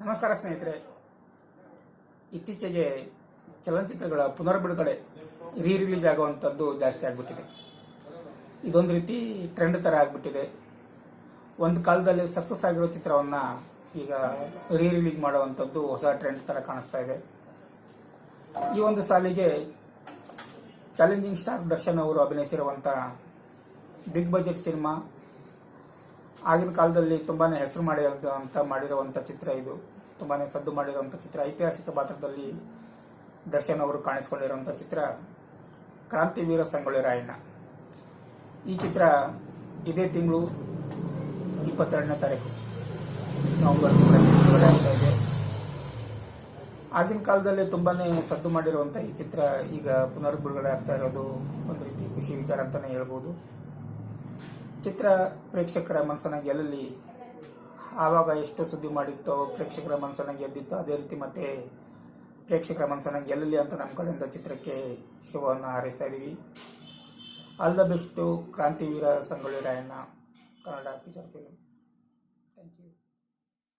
ನಮಸ್ಕಾರ ಸ್ನೇಹಿತರೆ. ಇತ್ತೀಚೆಗೆ ಚಲನಚಿತ್ರಗಳ ಪುನರ್ ಬಿಡುಗಡೆ ರೀ ರಿಲೀಸ್ ಆಗುವಂಥದ್ದು ಜಾಸ್ತಿ ಆಗಿಬಿಟ್ಟಿದೆ. ಇದೊಂದು ರೀತಿ ಟ್ರೆಂಡ್ ಥರ ಆಗಿಬಿಟ್ಟಿದೆ. ಒಂದು ಕಾಲದಲ್ಲಿ ಸಕ್ಸಸ್ ಆಗಿರೋ ಚಿತ್ರವನ್ನ ಈಗ ರೀ ರಿಲೀಸ್ ಮಾಡುವಂಥದ್ದು ಹೊಸ ಟ್ರೆಂಡ್ ಥರ ಕಾಣಿಸ್ತಾ ಇದೆ. ಈ ಒಂದು ಸಾಲಿಗೆ ಚಾಲೆಂಜಿಂಗ್ ಸ್ಟಾರ್ ದರ್ಶನ್ ಅವರು ಅಭಿನಯಿಸಿರುವಂಥ ಬಿಗ್ ಬಜೆಟ್ ಸಿನಿಮಾ ಆಗಿನ ಕಾಲದಲ್ಲಿ ತುಂಬಾನೇ ಹೆಸರು ಮಾಡಿರುವಂತ ಮಾಡಿರುವಂತ ಚಿತ್ರ ಇದು. ತುಂಬಾನೇ ಸದ್ದು ಮಾಡಿರುವಂತ ಚಿತ್ರ. ಐತಿಹಾಸಿಕ ಪಾತ್ರದಲ್ಲಿ ದರ್ಶನ್ ಅವರು ಕಾಣಿಸಿಕೊಂಡಿರುವಂತ ಚಿತ್ರ ಕ್ರಾಂತಿವೀರ ಸಂಗೊಳ್ಳಿ ರಾಯಣ್ಣ. ಈ ಚಿತ್ರ ಇದೇ ತಿಂಗಳು ಇಪ್ಪತ್ತೆರಡನೇ ತಾರೀಕು. ನವೆಂಬರ್ ಆಗ್ತಾ ಇದೆ. ಆಗಿನ ಕಾಲದಲ್ಲಿ ತುಂಬಾನೇ ಸದ್ದು ಮಾಡಿರುವಂತ ಈ ಚಿತ್ರ ಈಗ ಪುನರ್ ಬಿಡುಗಡೆ ಆಗ್ತಾ ಇರೋದು ಒಂದು ರೀತಿ ಖುಷಿ ವಿಚಾರ ಅಂತಾನೆ ಹೇಳ್ಬೋದು. ಚಿತ್ರ ಪ್ರೇಕ್ಷಕರ ಮನಸ್ಸನ್ನ ಗೆಲ್ಲಲಿ. ಆವಾಗ ಎಷ್ಟು ಸುದ್ದಿ ಮಾಡಿತ್ತೋ ಪ್ರೇಕ್ಷಕರ ಮನಸ್ಸನ್ನ ಗೆದ್ದಿತ್ತೋ ಅದೇ ರೀತಿ ಮತ್ತೆ ಪ್ರೇಕ್ಷಕರ ಮನಸ್ಸನ್ನ ಗೆಲ್ಲಲಿ ಅಂತ ನಮ್ಮ ಕಡೆಯಿಂದ ಚಿತ್ರಕ್ಕೆ ಶುಭವನ್ನು ಹಾರೈಸ್ತಾ ಇದ್ದೀವಿ all the best Krantiveera Sangolli Rayanna, Kannada feature film thank you